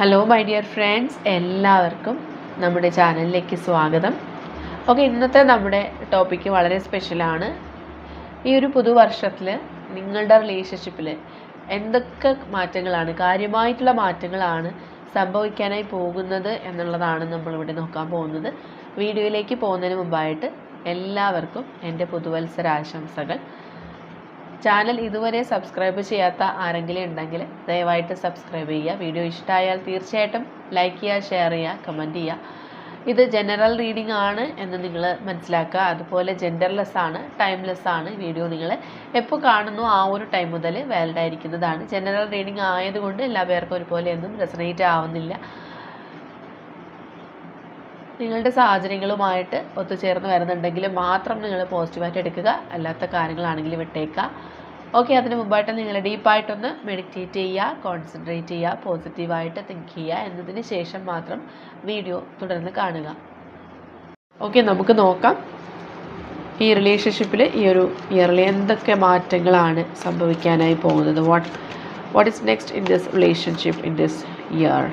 Hello my dear friends എല്ലാവർക്കും നമ്മുടെ ചാനലിലേക്ക് സ്വാഗതം. ഓക്കെ ഇന്നത്തെ നമ്മുടെ ടോപ്പിക്ക് വളരെ സ്പെഷ്യലാണ് ഈ ഒരു പുതുവർഷത്തിൽ നിങ്ങളുടെ റിലേഷൻഷിപ്പിൽ എന്തൊക്കെ മാറ്റങ്ങളാണ് കാര്യമായിട്ടുള്ള മാറ്റങ്ങളാണ് സംഭവിക്കാനായി പോകുന്നത് എന്നുള്ളതാണ് നമ്മളിവിടെ നോക്കാൻ പോകുന്നത്. വീഡിയോയിലേക്ക് പോകുന്നതിന് മുമ്പായിട്ട് എല്ലാവർക്കും എന്റെ പുതുവത്സരാശംസകൾ. ചാനൽ ഇതുവരെ സബ്സ്ക്രൈബ് ചെയ്യാത്ത ആരെങ്കിലും ഉണ്ടെങ്കിൽ ദയവായിട്ട് സബ്സ്ക്രൈബ് ചെയ്യുക. വീഡിയോ ഇഷ്ടമായാൽ തീർച്ചയായിട്ടും ലൈക്ക് ചെയ്യുക ഷെയർ ചെയ്യുക കമന്റ് ചെയ്യുക. ഇത് ജനറൽ റീഡിംഗ് ആണ് എന്ന് നിങ്ങൾ മനസ്സിലാക്കുക. അതുപോലെ ജെൻഡർലെസ് ആണ് ടൈംലെസ് ആണ്. വീഡിയോ നിങ്ങൾ എപ്പോൾ കാണുന്നു ആ ഒരു ടൈം മുതൽ വാലിഡ് ആയിരിക്കുന്നതാണ്. ജനറൽ റീഡിംഗ് ആയതുകൊണ്ട് എല്ലാ പേർക്കും ഒരുപോലെയൊന്നും റെസനേറ്റ് ആവുന്നില്ല. നിങ്ങളുടെ സാഹചര്യങ്ങളുമായിട്ട് ഒത്തുചേർന്ന് വരുന്നുണ്ടെങ്കിൽ മാത്രം നിങ്ങൾ പോസിറ്റീവായിട്ട് എടുക്കുക. അല്ലാത്ത കാര്യങ്ങളാണെങ്കിൽ വിട്ടേക്കുക. ഓക്കെ അതിന് മുമ്പായിട്ട് നിങ്ങൾ ഡീപ്പായിട്ടൊന്ന് മെഡിറ്റേറ്റ് ചെയ്യുക കോൺസെൻട്രേറ്റ് ചെയ്യുക പോസിറ്റീവായിട്ട് തിങ്ക് ചെയ്യുക എന്നതിന് ശേഷം മാത്രം വീഡിയോ തുടർന്ന് കാണുക. ഓക്കെ നമുക്ക് നോക്കാം. ഈ റിലേഷൻഷിപ്പിൽ ഈ ഒരു ഇയറിൽ എന്തൊക്കെ മാറ്റങ്ങളാണ് സംഭവിക്കാനായി പോകുന്നത്? What what is next in this relationship in this year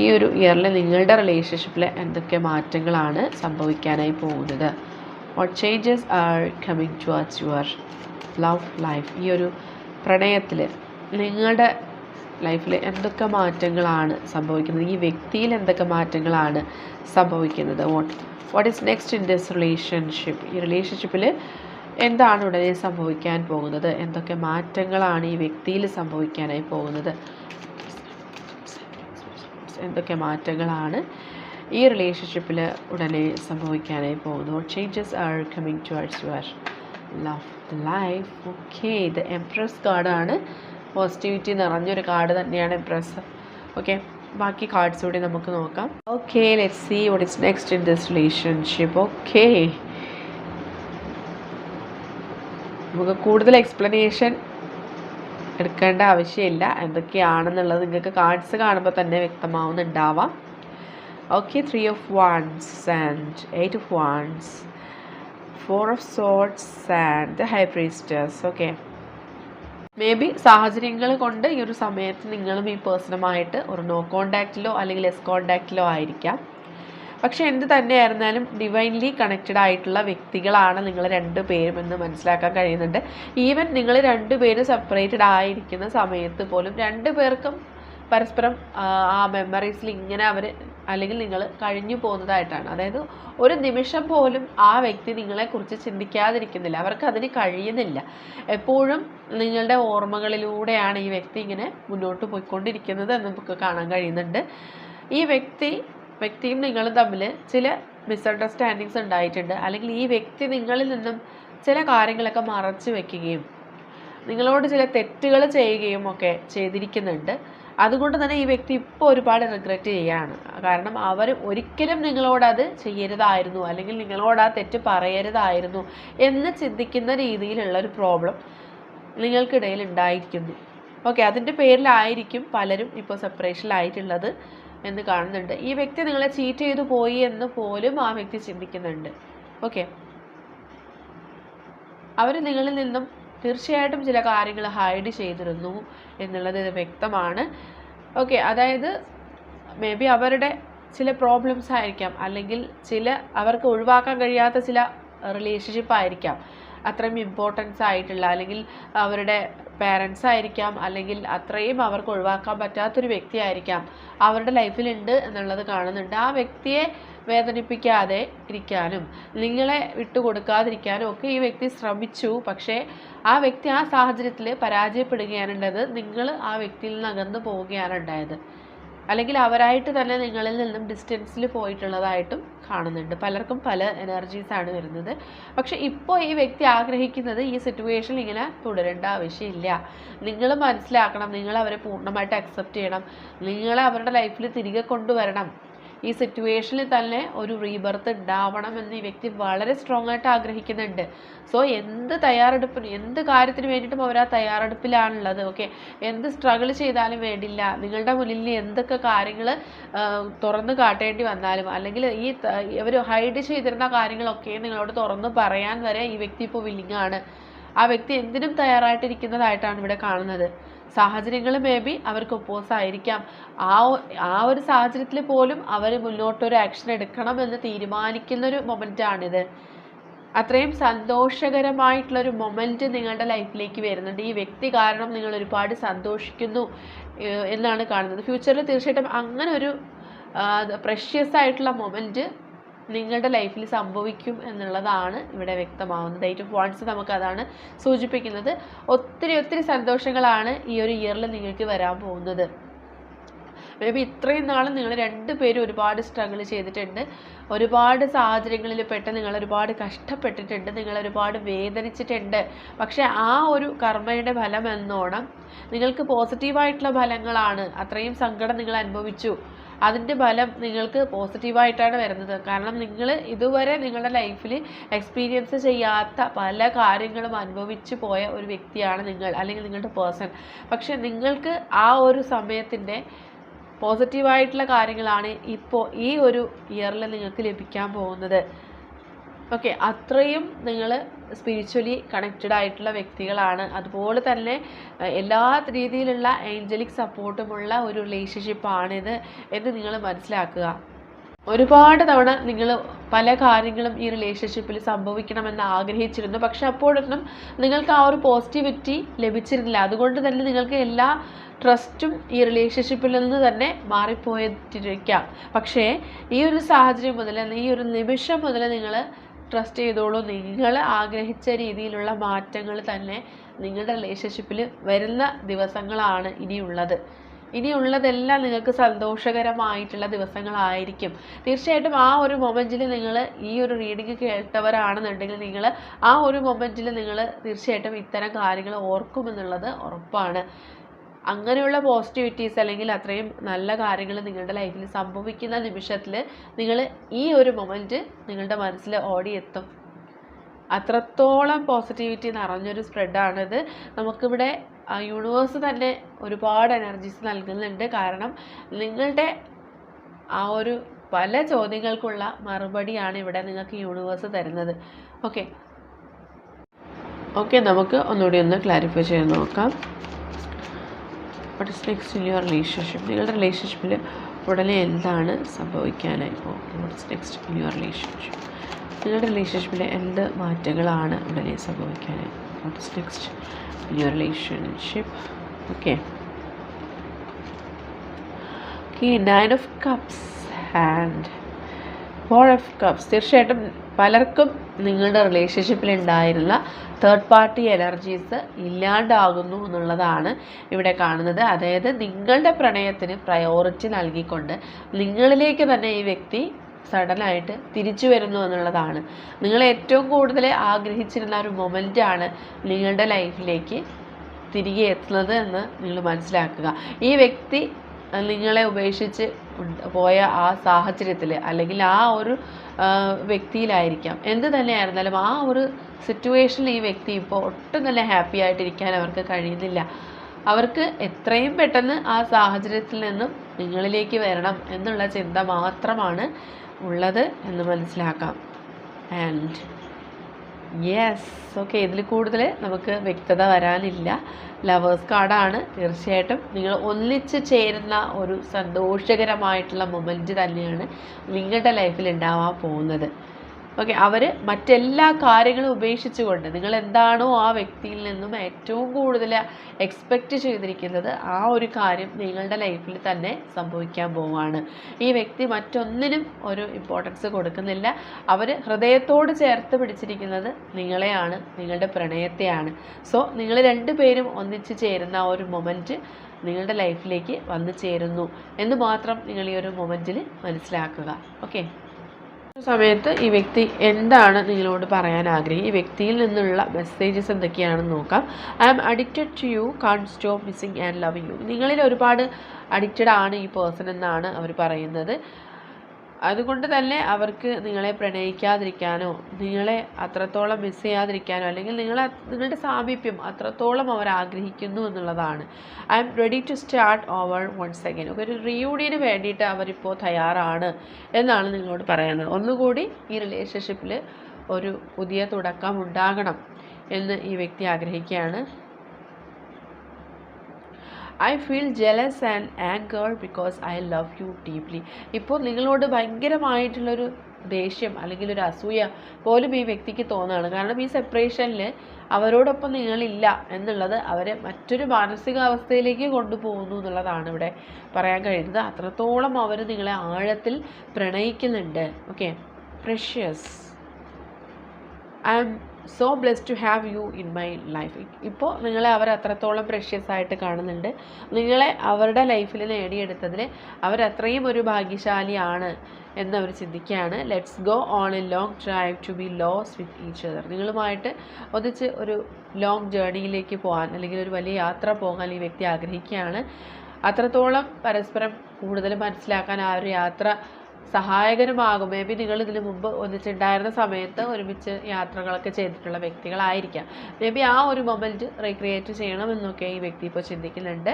ഈ ഒരു ഇയറിൽ നിങ്ങളുടെ റിലേഷൻഷിപ്പിൽ എന്തൊക്കെ മാറ്റങ്ങളാണ് സംഭവിക്കാനായി പോകുന്നത്? What changes are coming towards your love life ഈ ഒരു പ്രണയത്തിൽ നിങ്ങളുടെ ലൈഫിൽ എന്തൊക്കെ മാറ്റങ്ങളാണ് സംഭവിക്കുന്നത്? ഈ വ്യക്തിയിൽ എന്തൊക്കെ മാറ്റങ്ങളാണ് സംഭവിക്കുന്നത്? What what is next in this relationship ഈ റിലേഷൻഷിപ്പിൽ എന്താണ് ഉടനെ സംഭവിക്കാൻ പോകുന്നത്? എന്തൊക്കെ മാറ്റങ്ങളാണ് ഈ വ്യക്തിയിൽ സംഭവിക്കാനായി പോകുന്നത്? എന്തൊക്കെ മാറ്റങ്ങളാണ് ഈ റിലേഷൻഷിപ്പിൽ ഉടനെ സംഭവിക്കാനായി പോകുന്നു. Changes are coming towards your love life okay ഇത് എംപ്രസ് കാർഡാണ് പോസിറ്റിവിറ്റി നിറഞ്ഞൊരു കാർഡ് തന്നെയാണ് എംപ്രസ് ഓക്കെ ബാക്കി കാർഡ്സ് കൂടി നമുക്ക് നോക്കാം. Okay let see what is next in this relationship okay നമുക്ക് കൂടുതൽ എക്സ്പ്ലനേഷൻ എടുക്കേണ്ട ആവശ്യമില്ല. എന്തൊക്കെയാണെന്നുള്ളത് നിങ്ങൾക്ക് കാർഡ്സ് കാണുമ്പോൾ തന്നെ വ്യക്തമാവുന്നുണ്ടാവാം. Okay three of wands and eight of wands. Four of swords and the high priestess. Okay. Maybe സാഹചര്യങ്ങൾ കൊണ്ട് ഈ ഒരു സമയത്ത് നിങ്ങളും ഈ പേഴ്സണുമായിട്ട് ഒരു നോ കോണ്ടാക്റ്റിലോ അല്ലെങ്കിൽ എസ് കോണ്ടാക്റ്റിലോ ആയിരിക്കാം. പക്ഷെ എന്ത് തന്നെയായിരുന്നാലും ഡിവൈൻലി കണക്റ്റഡ് ആയിട്ടുള്ള വ്യക്തികളാണ് നിങ്ങൾ രണ്ടുപേരും എന്ന് മനസ്സിലാക്കാൻ കഴിയുന്നുണ്ട്. ഈവൻ നിങ്ങൾ രണ്ടുപേരും സെപ്പറേറ്റഡ് ആയിരിക്കുന്ന സമയത്ത് പോലും രണ്ട് പേർക്കും പരസ്പരം ആ മെമ്മറീസിൽ ഇങ്ങനെ അവർ അല്ലെങ്കിൽ നിങ്ങൾ കഴിഞ്ഞു പോകുന്നതായിട്ടാണ്. അതായത് ഒരു നിമിഷം പോലും ആ വ്യക്തി നിങ്ങളെക്കുറിച്ച് ചിന്തിക്കാതിരിക്കുന്നില്ല. അവർക്ക് അതിന് കഴിയുന്നില്ല. എപ്പോഴും നിങ്ങളുടെ ഓർമ്മകളിലൂടെയാണ് ഈ വ്യക്തി ഇങ്ങനെ മുന്നോട്ട് പോയിക്കൊണ്ടിരിക്കുന്നത് എന്ന് നമുക്ക് കാണാൻ കഴിയുന്നുണ്ട്. ഈ വ്യക്തി വ്യക്തിയും നിങ്ങളും തമ്മിൽ ചില മിസ്അണ്ടർസ്റ്റാൻഡിങ്സ് ഉണ്ടായിട്ടുണ്ട്. അല്ലെങ്കിൽ ഈ വ്യക്തി നിങ്ങളിൽ നിന്നും ചില കാര്യങ്ങളൊക്കെ മറച്ചു വെക്കുകയും നിങ്ങളോട് ചില തെറ്റുകൾ ചെയ്യുകയും ഒക്കെ ചെയ്തിരിക്കുന്നുണ്ട്. അതുകൊണ്ട് തന്നെ ഈ വ്യക്തി ഇപ്പോൾ ഒരുപാട് റിഗ്രറ്റ് ചെയ്യുകയാണ് കാരണം അവർ ഒരിക്കലും നിങ്ങളോടത് ചെയ്യരുതായിരുന്നു അല്ലെങ്കിൽ നിങ്ങളോട് ആ തെറ്റ് പറയരുതായിരുന്നു എന്ന് ചിന്തിക്കുന്ന രീതിയിലുള്ള ഒരു പ്രോബ്ലം നിങ്ങൾക്കിടയിൽ ഉണ്ടായിരിക്കുന്നു. ഓക്കെ അതിന്റെ പേരിലായിരിക്കും പലരും ഇപ്പോൾ സെപ്പറേഷനിലായിട്ടുള്ളത് എന്ന് കാണുന്നുണ്ട്. ഈ വ്യക്തി നിങ്ങളെ ചീറ്റ് ചെയ്തു പോയി എന്ന് പോലും ആ വ്യക്തി ചിന്തിക്കുന്നുണ്ട്. ഓക്കെ അവർ നിങ്ങളിൽ നിന്നും തീർച്ചയായിട്ടും ചില കാര്യങ്ങൾ ഹൈഡ് ചെയ്തിരുന്നു എന്നുള്ളത് വ്യക്തമാണ്. ഓക്കെ അതായത് മേ ബി അവരുടെ ചില പ്രോബ്ലംസ് ആയിരിക്കാം അല്ലെങ്കിൽ ചില അവർക്ക് ഒഴിവാക്കാൻ കഴിയാത്ത ചില റിലേഷൻഷിപ്പ് ആയിരിക്കാം. അത്രയും ഇമ്പോർട്ടൻസ് ആയിട്ടുള്ള അല്ലെങ്കിൽ അവരുടെ പേരൻസ് ആയിരിക്കാം അല്ലെങ്കിൽ അത്രയും അവർക്ക് ഒഴിവാക്കാൻ പറ്റാത്തൊരു വ്യക്തി ആയിരിക്കാം. അവരുടെ ലൈഫിലുണ്ട് എന്നുള്ളത് കാണുന്നുണ്ട്. ആ വ്യക്തിയെ വേദനിപ്പിക്കാതെ ഇരിക്കാനും നിങ്ങളെ വിട്ടുകൊടുക്കാതിരിക്കാനും ഒക്കെ ഈ വ്യക്തി ശ്രമിച്ചു. പക്ഷേ ആ വ്യക്തി ആ സാഹചര്യത്തിൽ പരാജയപ്പെടുകയാണ് നിങ്ങൾ ആ വ്യക്തിയിൽ നിന്ന് അകന്നു പോവുകയാണ് ഉണ്ടായത്. അല്ലെങ്കിൽ അവരായിട്ട് തന്നെ നിങ്ങളിൽ നിന്നും ഡിസ്റ്റൻസിൽ പോയിട്ടുള്ളതായിട്ടും കാണുന്നുണ്ട്. പലർക്കും പല എനർജീസാണ് വരുന്നത്. പക്ഷെ ഇപ്പോൾ ഈ വ്യക്തി ആഗ്രഹിക്കുന്നത് ഈ സിറ്റുവേഷൻ ഇങ്ങനെ തുടരേണ്ട ആവശ്യമില്ല. നിങ്ങൾ മനസ്സിലാക്കണം. നിങ്ങൾ അവരെ പൂർണമായിട്ട് അക്സെപ്റ്റ് ചെയ്യണം. നിങ്ങളെ അവരുടെ ലൈഫിൽ തിരികെ കൊണ്ടുവരണം. ഈ സിറ്റുവേഷനിൽ തന്നെ ഒരു റീബർത്ത് ഉണ്ടാവണം എന്ന് ഈ വ്യക്തി വളരെ സ്ട്രോങ് ആയിട്ട് ആഗ്രഹിക്കുന്നുണ്ട്. സോ എന്ത് തയ്യാറെടുപ്പിന് എന്ത് കാര്യത്തിന് വേണ്ടിയിട്ടും അവർ ആ തയ്യാറെടുപ്പിലാണുള്ളത് ഓക്കെ എന്ത് സ്ട്രഗിൾ ചെയ്താലും വേണ്ടില്ല. നിങ്ങളുടെ മുന്നിൽ എന്തൊക്കെ കാര്യങ്ങൾ തുറന്നു കാട്ടേണ്ടി വന്നാലും അല്ലെങ്കിൽ ഈ ഇവർ ഹൈഡ് ചെയ്തിരുന്ന കാര്യങ്ങളൊക്കെ നിങ്ങളോട് തുറന്നു പറയാൻ വരെ ഈ വ്യക്തി ഇപ്പോൾ വില്ലിങ്ങാണ് ആ വ്യക്തി എന്തിനും തയ്യാറായിട്ടിരിക്കുന്നതായിട്ടാണ് ഇവിടെ കാണുന്നത്. സാഹചര്യങ്ങൾ മേ ബി അവർക്ക് ഒപ്പോസ് ആയിരിക്കാം. ആ ആ ഒരു സാഹചര്യത്തിൽ പോലും അവർ മുന്നോട്ടൊരു ആക്ഷൻ എടുക്കണം എന്ന് തീരുമാനിക്കുന്നൊരു മൊമെന്റാണിത് അത്രയും സന്തോഷകരമായിട്ടുള്ളൊരു മൊമെന്റ് നിങ്ങളുടെ ലൈഫിലേക്ക് വരുന്നുണ്ട്. ഈ വ്യക്തി കാരണം നിങ്ങൾ ഒരുപാട് സന്തോഷിക്കുന്നു എന്നാണ് കാണുന്നത്. ഫ്യൂച്ചറിൽ തീർച്ചയായിട്ടും അങ്ങനെ ഒരു പ്രഷ്യസ് ആയിട്ടുള്ള മൊമെന്റ് നിങ്ങളുടെ ലൈഫിൽ സംഭവിക്കും എന്നുള്ളതാണ് ഇവിടെ വ്യക്തമാവുന്നത്. എയ്റ്റ് ഓഫ് വാൺസ് നമുക്ക് അതാണ് സൂചിപ്പിക്കുന്നത്. ഒത്തിരി ഒത്തിരി സന്തോഷങ്ങളാണ് ഈ ഒരു ഇയറിൽ നിങ്ങൾക്ക് വരാൻ പോകുന്നത്. മേ ബി ഇത്രയും നാളും നിങ്ങൾ രണ്ടുപേരും ഒരുപാട് സ്ട്രഗിൾ ചെയ്തിട്ടുണ്ട്. ഒരുപാട് സാഹചര്യങ്ങളിൽ പെട്ട് നിങ്ങൾ ഒരുപാട് കഷ്ടപ്പെട്ടിട്ടുണ്ട്. നിങ്ങൾ ഒരുപാട് വേദനിച്ചിട്ടുണ്ട്. പക്ഷേ ആ ഒരു കർമ്മയുടെ ഫലം എന്നോണം നിങ്ങൾക്ക് പോസിറ്റീവായിട്ടുള്ള ഫലങ്ങളാണ്. അത്രയും സങ്കടം നിങ്ങൾ അനുഭവിച്ചു. അതിന്റെ ഫലം നിങ്ങൾക്ക് പോസിറ്റീവായിട്ടാണ് വരുന്നത്. കാരണം നിങ്ങൾ ഇതുവരെ നിങ്ങളുടെ ലൈഫിൽ എക്സ്പീരിയൻസ് ചെയ്യാത്ത പല കാര്യങ്ങളും അനുഭവിച്ചു പോയ ഒരു വ്യക്തിയാണ് നിങ്ങൾ അല്ലെങ്കിൽ നിങ്ങളുടെ പേഴ്സൺ. പക്ഷേ നിങ്ങൾക്ക് ആ ഒരു സമയത്തിന്റെ പോസിറ്റീവായിട്ടുള്ള കാര്യങ്ങളാണ് ഇപ്പോൾ ഈ ഒരു ഇയറിൽ നിങ്ങൾക്ക് ലഭിക്കാൻ പോകുന്നത്. ഓക്കെ അത്രയും നിങ്ങൾ സ്പിരിച്വലി കണക്റ്റഡ് ആയിട്ടുള്ള വ്യക്തികളാണ്. അതുപോലെ തന്നെ എല്ലാ രീതിയിലുള്ള ഏഞ്ചലിക് സപ്പോർട്ടുമുള്ള ഒരു റിലേഷൻഷിപ്പാണിത് എന്ന് നിങ്ങൾ മനസ്സിലാക്കുക. ഒരുപാട് തവണ നിങ്ങൾ പല കാര്യങ്ങളും ഈ റിലേഷൻഷിപ്പിൽ സംഭവിക്കണമെന്ന് ആഗ്രഹിച്ചിരുന്നു. പക്ഷെ അപ്പോഴൊന്നും നിങ്ങൾക്ക് ആ ഒരു പോസിറ്റിവിറ്റി ലഭിച്ചിരുന്നില്ല. അതുകൊണ്ട് തന്നെ നിങ്ങൾക്ക് എല്ലാ ട്രസ്റ്റും ഈ റിലേഷൻഷിപ്പിൽ നിന്ന് തന്നെ മാറിപ്പോയിട്ടിരിക്കാം. പക്ഷേ ഈ ഒരു സാഹചര്യം മുതൽ ഈ ഒരു നിമിഷം മുതൽ നിങ്ങൾ ട്രസ്റ്റ് ചെയ്തോളൂ. നിങ്ങൾ ആഗ്രഹിച്ച രീതിയിലുള്ള മാറ്റങ്ങൾ തന്നെ നിങ്ങളുടെ റിലേഷൻഷിപ്പിൽ വരുന്ന ദിവസങ്ങളാണ് ഇനിയുള്ളത്. ഇനിയുള്ളതെല്ലാം നിങ്ങൾക്ക് സന്തോഷകരമായിട്ടുള്ള ദിവസങ്ങളായിരിക്കും. തീർച്ചയായിട്ടും ആ ഒരു മൊമെന്റിൽ നിങ്ങൾ ഈ ഒരു റീഡിങ് കേട്ടവരാണെന്നുണ്ടെങ്കിൽ നിങ്ങൾ ആ ഒരു മൊമെന്റിൽ നിങ്ങൾ തീർച്ചയായിട്ടും ഇത്തരം കാര്യങ്ങൾ ഓർക്കുമെന്നുള്ളത് ഉറപ്പാണ്. അങ്ങനെയുള്ള പോസിറ്റിവിറ്റീസ് അല്ലെങ്കിൽ അത്രയും നല്ല കാര്യങ്ങൾ നിങ്ങളുടെ ലൈഫിൽ സംഭവിക്കുന്ന നിമിഷത്തിൽ നിങ്ങൾ ഈ ഒരു മൊമെന്റ് നിങ്ങളുടെ മനസ്സിൽ ഓടിയെത്തും. അത്രത്തോളം പോസിറ്റിവിറ്റി നിറഞ്ഞൊരു സ്പ്രെഡാണിത് നമുക്കിവിടെ യൂണിവേഴ്സ് തന്നെ ഒരുപാട് എനർജീസ് നൽകുന്നുണ്ട്. കാരണം നിങ്ങളുടെ ആ ഒരു പല ചോദ്യങ്ങൾക്കുള്ള മറുപടിയാണ് ഇവിടെ നിങ്ങൾക്ക് യൂണിവേഴ്സ് തരുന്നത്. ഓക്കെ ഓക്കെ നമുക്ക് ഒന്നുകൂടി ഒന്ന് ക്ലാരിഫൈ ചെയ്ത് നോക്കാം. What is next in your relationship നിങ്ങളുടെ റിലേഷൻഷിപ്പിൽ ഉടനെ എന്താണ് സംഭവിക്കാനായി പോകുന്നത് what's next in your relationship നിങ്ങളുടെ റിലേഷൻഷിപ്പിൽ എന്ത് മാറ്റങ്ങളാണ് ഉടനെ സംഭവിക്കാനായി what's next in your relationship okay okay nine of cups and four of cups തീർച്ചയായിട്ടും പലർക്കും നിങ്ങളുടെ റിലേഷൻഷിപ്പിൽ ഉണ്ടായിരുന്ന തേർഡ് പാർട്ടി എനർജീസ് ഇല്ലാണ്ടാകുന്നു എന്നുള്ളതാണ് ഇവിടെ കാണുന്നത്. അതായത് നിങ്ങളുടെ പ്രണയത്തിന് പ്രയോറിറ്റി നൽകിക്കൊണ്ട് നിങ്ങളിലേക്ക് തന്നെ ഈ വ്യക്തി സഡനായിട്ട് തിരിച്ചു വരുന്നു എന്നുള്ളതാണ്. നിങ്ങൾ ഏറ്റവും കൂടുതൽ ആഗ്രഹിച്ചിരുന്ന ഒരു മൊമെന്റാണ് നിങ്ങളുടെ ലൈഫിലേക്ക് തിരികെ എത്തുന്നത് എന്ന് നിങ്ങൾ മനസ്സിലാക്കുക. ഈ വ്യക്തി നിങ്ങളെ ഉപേക്ഷിച്ച് പോയ ആ സാഹചര്യത്തിൽ അല്ലെങ്കിൽ ആ ഒരു വ്യക്തിയിലായിരിക്കാം. എന്ത് തന്നെയായിരുന്നാലും ആ ഒരു സിറ്റുവേഷനിൽ ഈ വ്യക്തി ഇപ്പോൾ ഒട്ടും തന്നെ ഹാപ്പി ആയിട്ടിരിക്കാൻ അവർക്ക് കഴിയുന്നില്ല. അവർക്ക് എത്രയും പെട്ടെന്ന് ആ സാഹചര്യത്തിൽ നിന്നും നിങ്ങളിലേക്ക് വരണം എന്നുള്ള ചിന്ത മാത്രമാണ് ഉള്ളത് എന്ന് മനസ്സിലാക്കാം. ആൻഡ് യെസ് ഓക്കെ ഇതിൽ കൂടുതൽ നമുക്ക് വ്യക്തത വരാനില്ല. ലവേഴ്സ് കാർഡാണ് തീർച്ചയായിട്ടും നിങ്ങൾ ഒന്നിച്ച് ചേരുന്ന ഒരു സന്തോഷകരമായിട്ടുള്ള മൊമെന്റ് തന്നെയാണ് നിങ്ങളുടെ ലൈഫിൽ ഉണ്ടാവാൻ പോകുന്നത്. ഓക്കെ അവർ മറ്റെല്ലാ കാര്യങ്ങളും ഉപേക്ഷിച്ചുകൊണ്ട് നിങ്ങൾ എന്താണോ ആ വ്യക്തിയിൽ നിന്നും ഏറ്റവും കൂടുതൽ എക്സ്പെക്റ്റ് ചെയ്തിരിക്കുന്നത് ആ ഒരു കാര്യം നിങ്ങളുടെ ലൈഫിൽ തന്നെ സംഭവിക്കാൻ പോവുകയാണ്. ഈ വ്യക്തി മറ്റൊന്നിനും ഒരു ഇമ്പോർട്ടൻസ് കൊടുക്കുന്നില്ല. അവർ ഹൃദയത്തോട് ചേർത്ത് പിടിച്ചിരിക്കുന്നത് നിങ്ങളെയാണ് നിങ്ങളുടെ പ്രണയത്തെയാണ്. സോ നിങ്ങൾ രണ്ടുപേരും ഒന്നിച്ചു ചേരുന്ന ആ ഒരു മൊമെന്റ് നിങ്ങളുടെ ലൈഫിലേക്ക് വന്നു ചേരുന്നു എന്ന് മാത്രം നിങ്ങൾ ഈ ഒരു മൊമെന്റിൽ മനസ്സിലാക്കുക. ഓക്കെ സമയത്ത് ഈ വ്യക്തി എന്താണ് നിങ്ങളോട് പറയാൻ ആഗ്രഹിക്കുക ഈ വ്യക്തിയിൽ നിന്നുള്ള മെസ്സേജസ് എന്തൊക്കെയാണെന്ന് നോക്കാം. I am addicted to you can't stop missing and loving you നിങ്ങളിൽ ഒരുപാട് അഡിക്റ്റഡ് ആണ് ഈ പേഴ്സൺ എന്നാണ് അവർ പറയുന്നത്. അതുകൊണ്ട് തന്നെ അവർക്ക് നിങ്ങളെ പ്രണയിക്കാതിരിക്കാനോ നിങ്ങളെ അത്രത്തോളം മിസ് ചെയ്യാതിരിക്കാനോ അല്ലെങ്കിൽ നിങ്ങളെ നിങ്ങളുടെ സാമീപ്യം അത്രത്തോളം അവർ ആഗ്രഹിക്കുന്നു എന്നുള്ളതാണ്. I'm ready to start over once again ഒരു റീയൂണിയന് വേണ്ടിയിട്ട് അവരിപ്പോൾ തയ്യാറാണ് എന്നാണ് നിങ്ങളോട് പറയുന്നത് ഒന്നുകൂടി ഈ റിലേഷൻഷിപ്പിൽ ഒരു പുതിയ തുടക്കം ഉണ്ടാകണം എന്ന് ഈ വ്യക്തി ആഗ്രഹിക്കുകയാണ്. I feel jealous and anger because I love you deeply ഇപ്പോൾ നിങ്ങളോട് ഭയങ്കരമായിട്ടുള്ളൊരു ദേഷ്യം അല്ലെങ്കിൽ ഒരു അസൂയ പോലും ഈ വ്യക്തിക്ക് തോന്നുകയാണ്. കാരണം ഈ സെപ്പറേഷനിൽ അവരോടൊപ്പം നിങ്ങളില്ല എന്നുള്ളത് അവരെ മറ്റൊരു മാനസികാവസ്ഥയിലേക്ക് കൊണ്ടുപോകുന്നു എന്നുള്ളതാണ് ഇവിടെ പറയാൻ കഴിയുന്നത്. അത്രത്തോളം അവർ നിങ്ങളെ ആഴത്തിൽ പ്രണയിക്കുന്നുണ്ട്. Okay precious I'm so blessed to have you in my life ഇപ്പോൾ നിങ്ങളെ അവർ അത്രത്തോളം പ്രഷ്യസ് ആയിട്ട് കാണുന്നുണ്ട്. നിങ്ങളെ അവരുടെ ലൈഫിൽ നേടിയെടുത്തതിൽ അവരത്രയും ഒരു ഭാഗ്യശാലിയാണ് എന്നവർ ചിന്തിക്കുകയാണ്. Let's go on a long drive to be lost with each other നിങ്ങളുമായിട്ട് ഒന്നിച്ച് ഒരു ലോങ് ജേർണിയിലേക്ക് പോകാൻ അല്ലെങ്കിൽ ഒരു വലിയ യാത്ര പോകാൻ ഈ വ്യക്തി ആഗ്രഹിക്കുകയാണ്. അത്രത്തോളം പരസ്പരം കൂടുതൽ മനസ്സിലാക്കാൻ ആ ഒരു യാത്ര സഹായകരമാകും മേ ബി നിങ്ങൾ ഇതിന് മുമ്പ് ഒന്നിച്ചുണ്ടായിരുന്ന സമയത്ത് ഒരുമിച്ച് യാത്രകളൊക്കെ ചെയ്തിട്ടുള്ള വ്യക്തികളായിരിക്കാം. മേ ബി ആ ഒരു മൊമെന്റ് റീക്രിയേറ്റ് ചെയ്യണമെന്നൊക്കെ ഈ വ്യക്തി ഇപ്പോൾ ചിന്തിക്കുന്നുണ്ട്.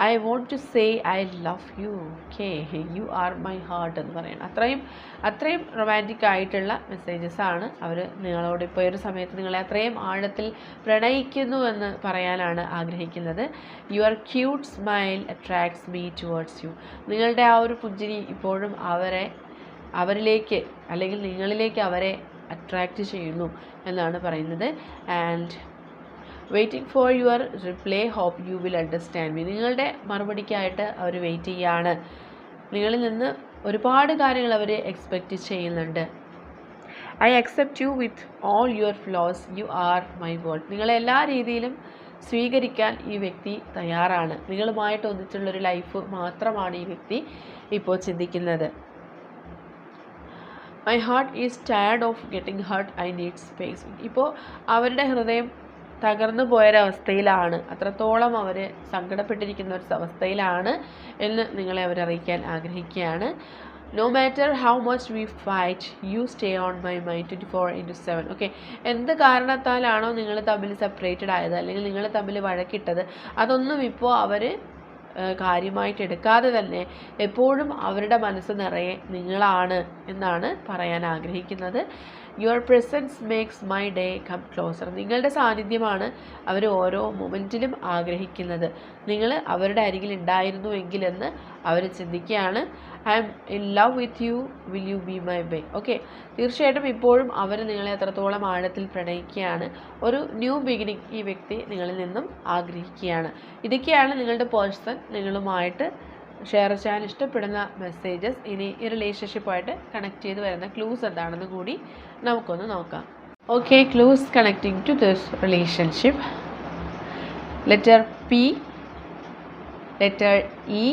I want to say I love you okay you are my heart എന്ന് പറയുന്നത് അത്രയും അത്രയും റൊമാന്റിക് ആയിട്ടുള്ള മെസ്സേജസ് ആണ് അവർ നിങ്ങളോട് ഇപ്പോൾ ഒരു സമയത്ത് നിങ്ങളെ അത്രയും ആഴത്തിൽ പ്രണയിക്കുന്നു എന്ന് പറയാനാണ് ആഗ്രഹിക്കുന്നത്. Your cute smile attracts me towards you നിങ്ങളുടെ ആ ഒരു പുഞ്ചിരി ഇപ്പോഴും അവരെ അവരിലേക്ക് അല്ലെങ്കിൽ നിങ്ങളിലേക്ക് അവരെ അട്രാക്റ്റ് ചെയ്യുന്നു എന്നാണ് പറയുന്നത്. And waiting for your reply hope you will understand me നിങ്ങളുടെ മറുപടിക്കായിട്ട് അവർ വെയിറ്റ് ചെയ്യാണ്. നിങ്ങളിൽ നിന്ന് ഒരുപാട് കാര്യങ്ങൾ അവർ എക്സ്പെക്റ്റ് ചെയ്യുന്നുണ്ട്. I accept you with all your flaws you are my world നിങ്ങളെ എല്ലാ രീതിയിലും സ്വീകരിക്കാൻ ഈ വ്യക്തി തയ്യാറാണ്. നിങ്ങളുമായിട്ട് ഒന്നിച്ചുള്ളൊരു ലൈഫ് മാത്രമാണ് ഈ വ്യക്തി ഇപ്പോൾ ചിന്തിക്കുന്നത്. My heart is tired of getting hurt I need space ഇപ്പോൾ അവരുടെ ഹൃദയം തകർന്നു പോയൊരവസ്ഥയിലാണ്. അത്രത്തോളം അവർ സങ്കടപ്പെട്ടിരിക്കുന്ന ഒരു അവസ്ഥയിലാണ് എന്ന് നിങ്ങളെ അവരറിയിക്കാൻ ആഗ്രഹിക്കുകയാണ്. No matter how much we fight you stay on my mind twenty four into seven okay എന്ത് കാരണത്താലാണോ നിങ്ങൾ തമ്മിൽ സെപ്പറേറ്റഡ് ആയത്? അല്ലെങ്കിൽ നിങ്ങൾ തമ്മിൽ വഴക്കിട്ടത്? അതൊന്നും ഇപ്പോൾ അവർ കാര്യമായിട്ട് എടുക്കാതെ തന്നെ എപ്പോഴും അവരുടെ മനസ്സ് നിറയെ നിങ്ങളാണ് എന്നാണ് പറയാൻ ആഗ്രഹിക്കുന്നത്. Your presence makes my day come closer നിങ്ങളുടെ സാന്നിധ്യമാണ് അവർ ഓരോ മൊമെന്റിലും ആഗ്രഹിക്കുന്നത്. നിങ്ങൾ അവരുടെ അരികിൽ ഉണ്ടായിരുന്നുവെങ്കിലെന്ന് അവർ ചിന്തിക്കുകയാണ് I'm in love with you will you be my bae. Okay തീർച്ചയായിട്ടും ഇപ്പോഴും അവർ നിങ്ങളെ എത്രത്തോളം ആഴത്തിൽ പ്രണയിക്കുകയാണ് ഒരു ന്യൂ ബിഗിനിങ് ഈ വ്യക്തി നിങ്ങളിൽ നിന്നും ആഗ്രഹിക്കുകയാണ്. ഇതൊക്കെയാണ് നിങ്ങളുടെ പേഴ്സൺ നിങ്ങളുമായിട്ട് ഷെയർ ചെയ്യാൻ ഇഷ്ടപ്പെടുന്ന മെസ്സേജസ്. ഇനി ഈ റിലേഷൻഷിപ്പായിട്ട് കണക്ട് ചെയ്ത് വരുന്ന ക്ലൂസ് എന്താണെന്ന് കൂടി നമുക്കൊന്ന് നോക്കാം. Okay clues connecting to this relationship. Letter P letter E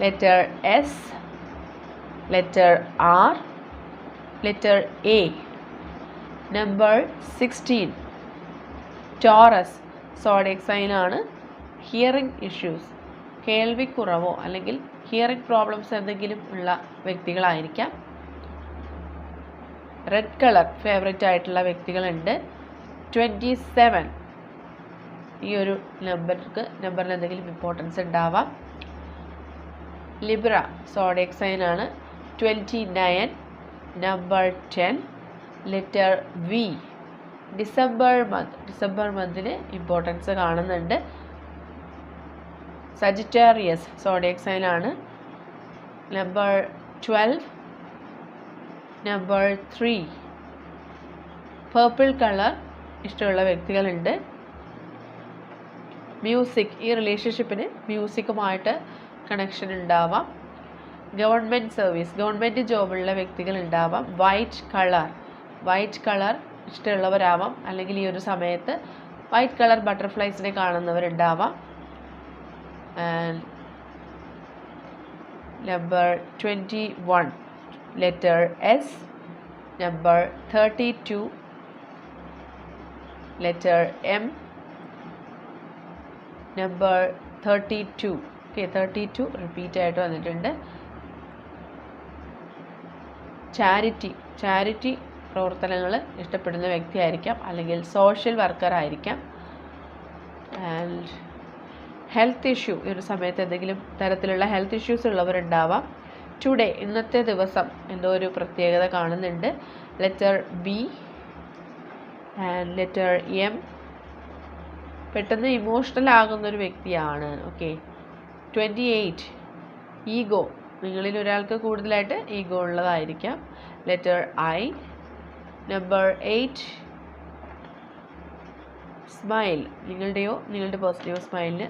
letter S, letter R, letter A. Number sixteen Taurus zodiac സൈനാണ് hearing issues കേൾവിക്കുറവോ അല്ലെങ്കിൽ ഹിയറിംഗ് പ്രോബ്ലംസ് എന്തെങ്കിലും ഉള്ള വ്യക്തികളായിരിക്കാം. റെഡ് കളർ ഫേവറേറ്റ് ആയിട്ടുള്ള വ്യക്തികളുണ്ട്. ട്വന്റി സെവൻ ഈ ഒരു നമ്പർക്ക് നമ്പറിന് എന്തെങ്കിലും ഇമ്പോർട്ടൻസ് ഉണ്ടാവാം. ലിബ്ര സോഡിയക് സൈൻ ആണ്. Twenty nine number ten letter V December month December മന്തിന് importance കാണുന്നുണ്ട്. സജിറ്റേറിയസ് സോഡിയക് സൈൻ ആണ്. Number twelve number three purple colour ഇഷ്ടമുള്ള വ്യക്തികളുണ്ട്. മ്യൂസിക് ഈ റിലേഷൻഷിപ്പിന് മ്യൂസിക്കുമായിട്ട് കണക്ഷൻ ഉണ്ടാവാം. ഗവൺമെന്റ് സർവീസ് ഗവൺമെന്റ് ജോബുള്ള വ്യക്തികൾ ഉണ്ടാവാം. വൈറ്റ് കളർ വൈറ്റ് കളർ ഇഷ്ടമുള്ളവരാവാം. അല്ലെങ്കിൽ ഈ ഒരു സമയത്ത് വൈറ്റ് കളർ ബട്ടർഫ്ലൈസിനെ കാണുന്നവരുണ്ടാവാം. Number twenty one letter S number thirty two letter M number thirty two okay thirty two repeat ആയിട്ട് വന്നിട്ടുണ്ട്. ചാരിറ്റി ചാരിറ്റി പ്രവർത്തനങ്ങൾ ഇഷ്ടപ്പെടുന്ന വ്യക്തിയായിരിക്കാം അല്ലെങ്കിൽ സോഷ്യൽ വർക്കർ ആയിരിക്കാം. ആൻഡ് ഹെൽത്ത് ഇഷ്യൂ ഈ ഒരു സമയത്ത് എന്തെങ്കിലും തരത്തിലുള്ള ഹെൽത്ത് ഇഷ്യൂസ് ഉള്ളവരുണ്ടാവാം. ടുഡേ ഇന്നത്തെ ദിവസം എന്തോ ഒരു പ്രത്യേകത കാണുന്നുണ്ട്. Letter B and letter M പെട്ടെന്ന് ഇമോഷണൽ ആകുന്ന ഒരു വ്യക്തിയാണ്. ഓക്കെ ട്വന്റി എയ്റ്റ് ഈഗോ നിങ്ങളിൽ ഒരാൾക്ക് കൂടുതലായിട്ട് ego ഉള്ളതായിരിക്കാം. Letter I number eight smile നിങ്ങളുടെയോ നിങ്ങളുടെ പോസിറ്റീവ് സ്മൈലിന്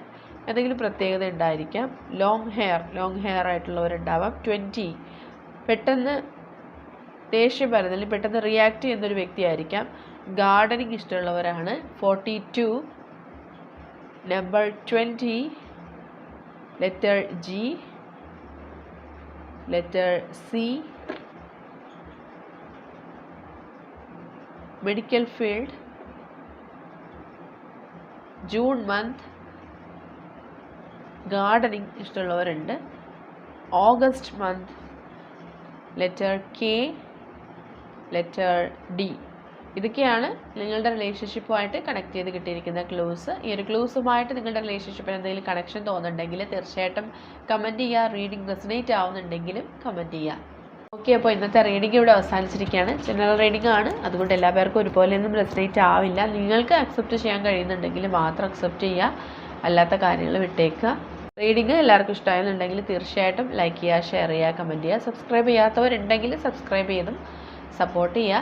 എന്തെങ്കിലും പ്രത്യേകത ഉണ്ടായിരിക്കാം. ലോങ് ഹെയർ ലോങ് ഹെയർ ആയിട്ടുള്ളവരുണ്ടാവാം. ട്വന്റി പെട്ടെന്ന് ദേഷ്യം വരുന്ന അല്ലെങ്കിൽ പെട്ടെന്ന് റിയാക്ട് ചെയ്യുന്നൊരു വ്യക്തിയായിരിക്കാം. Gardening ഇഷ്ടമുള്ളവരാണ്. Forty two number twenty letter G letter C medical field June month gardening ഇഷ്ടമുള്ളവരുണ്ട്. August month letter K letter D ഇതൊക്കെയാണ് നിങ്ങളുടെ റിലേഷൻഷിപ്പുമായിട്ട് കണക്ട് ചെയ്ത് കിട്ടിയിരിക്കുന്ന ക്ലൂസ് ഈ ഒരു ക്ലൂസുമായിട്ട് നിങ്ങളുടെ റിലേഷൻഷിപ്പിന് എന്തെങ്കിലും കണക്ഷൻ തോന്നുന്നുണ്ടെങ്കിൽ തീർച്ചയായിട്ടും കമന്റ് ചെയ്യുക റീഡിംഗ് റെസനേറ്റ് ആവുന്നുണ്ടെങ്കിലും കമന്റ് ചെയ്യുക. ഓക്കെ അപ്പോൾ ഇന്നത്തെ റീഡിംഗ് ഇവിടെ അവസാനിച്ചിരിക്കുകയാണ്. ജനറൽ റീഡിംഗ് ആണ്. അതുകൊണ്ട് എല്ലാ പേർക്കും ഒരുപോലെയൊന്നും റെസനേറ്റ് ആവില്ല. നിങ്ങൾക്ക് അക്സെപ്റ്റ് ചെയ്യാൻ കഴിയുന്നുണ്ടെങ്കിൽ മാത്രം അക്സെപ്റ്റ് ചെയ്യുക. അല്ലാത്ത കാര്യങ്ങൾ വിട്ടേക്കുക. റീഡിംഗ് എല്ലാവർക്കും ഇഷ്ടമായെന്നുണ്ടെങ്കിൽ തീർച്ചയായിട്ടും ലൈക്ക് ചെയ്യുക ഷെയർ ചെയ്യുക കമന്റ് ചെയ്യുക. സബ്സ്ക്രൈബ് ചെയ്യാത്തവരുണ്ടെങ്കിൽ സബ്സ്ക്രൈബ് ചെയ്തും സപ്പോർട്ട് ചെയ്യുക.